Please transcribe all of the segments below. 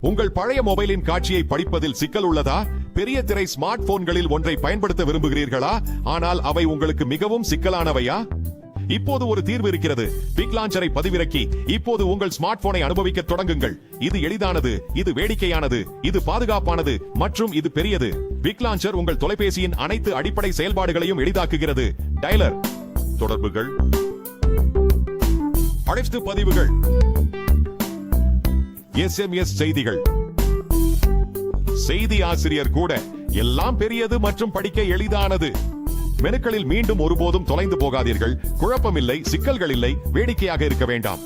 உங்கள் பழைய மொபைலின் காட்சியை படிப்பதில் சிக்கல் உள்ளதா? பெரிய திரை ஸ்மார்ட் போன்களில் ஒன்றை பயன்படுத்த விரும்புகிறீர்களா? ஆனால் அவை உங்களுக்கு மிகவும் சிக்கலானவையா? இப்போது ஒரு தீர்வு இருக்கிறது. பிக் லான்ச்சரை பதிவிறக்கி இப்போது உங்கள் ஸ்மார்ட் போனை அனுபவிக்க தொடங்குங்கள். இது எளிதானது இது வேடிக்கையானது இது பாதுகாப்பானது மற்றும் இது பெரியது. பிக் லான்ச்சர் உங்கள் தொலைபேசியின் அனைத்து அடிப்படை செயல்பாடுகளையும் எளிதாக்குகிறது. டயலர் தொடர்புகள். அழைத்து பதிவுகள். எஸ்எம்எஸ் செய்திகள். செய்தி ஆசிரியர் கூட எல்லாம் பெரியது மற்றும் படிக்க எளிதானது. மெனுக்களில் மீண்டும் ஒருபோதும் தொலைந்து போகாதீர்கள். குழப்பமில்லை சிக்கல்கள் இல்லை வேடிக்கையாக இருக்க வேண்டாம்.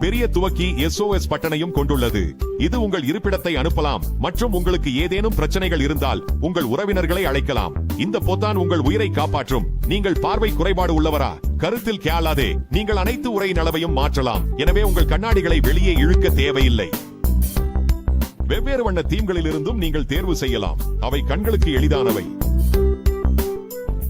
பெரிய துவக்கி எஸ்ஓஎஸ் பட்டனையும் கொண்டுள்ளது. இது உங்கள் இருப்பிடத்தை அனுப்பலாம். மற்றும் உங்களுக்கு ஏதேனும் பிரச்சனைகள் இருந்தால் உங்கள் உறவினர்களை அழைக்கலாம். இந்த பொத்தான் உங்கள் உயிரை காப்பாற்றும். நீங்கள் பார்வை குறைபாடு உள்ளவரா? கருத்தில் கேளாதே. நீங்கள் அனைத்து உரையின் அளவையும் மாற்றலாம். எனவே உங்கள் கண்ணாடிகளை வெளியே இழுக்க தேவையில்லை. வெவ்வேறு வண்ண தீம்களில் இருந்தும் நீங்கள் தேர்வு செய்யலாம். அவை கண்களுக்கு எளிதானவை.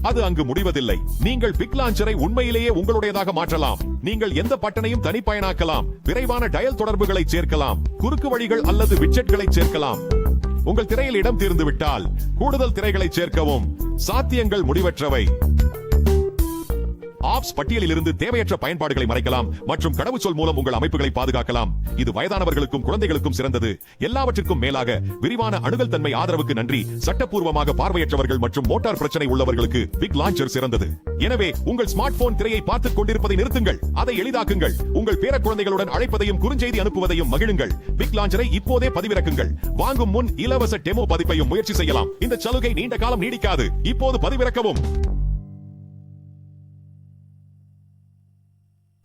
அது அங்கு முடிவதில்லை. நீங்கள் பிக் லான்ச்சரை உண்மையிலேயே உங்களுடையதாக மாற்றலாம். நீங்கள் எந்த பட்டனையும் தனிப்பயனாக்கலாம். விரைவான டயல் தொடர்புகளை சேர்க்கலாம். குறுக்கு வழிகள் அல்லது விட்ஜெட்களை சேர்க்கலாம். உங்கள் திரையில் இடம் தீர்ந்து விட்டால் கூடுதல் திரைகளை சேர்க்கவும். சாத்தியங்கள் முடிவற்றவை. ஆப்ஸ் பட்டியலிலிருந்து தேவையற்ற பயன்பாடுகளை மறைக்கலாம் மற்றும் கடவுச்சொல் மூலம் உங்கள் அமைப்புகளை பாதுகாக்கலாம். இது வயதானவர்களுக்கும் குழந்தைகளுக்கும் சிறந்தது. எல்லாவற்றிற்கும் மேலாக விரிவான அணுகல் தன்மை ஆதரவுக்கு நன்றி. சட்டப்பூர்வமாக பார்வையற்றவர்கள் மற்றும் மோட்டார் பிரச்சனை உள்ளவர்களுக்கு பிக் லான்ச்சர் சிறந்தது. எனவே உங்கள் ஸ்மார்ட் போன் திரையை பார்த்துக் கொண்டிருப்பதை நிறுத்துங்கள். அதை எளிதாக்குங்கள். உங்கள் பேர குழந்தைகளுடன் அழைப்பதையும் குறுஞ்செய்தி அனுப்புவதையும் மகிழுங்கள். பிக் லான்ச்சரை இப்போதே பதிவிறக்குங்கள். வாங்கும் முன் இலவச டெமோ பதிப்பையும் முயற்சி செய்யலாம். இந்த சலுகை நீண்ட காலம் நீடிக்காது. இப்போது பதிவிறக்கவும்.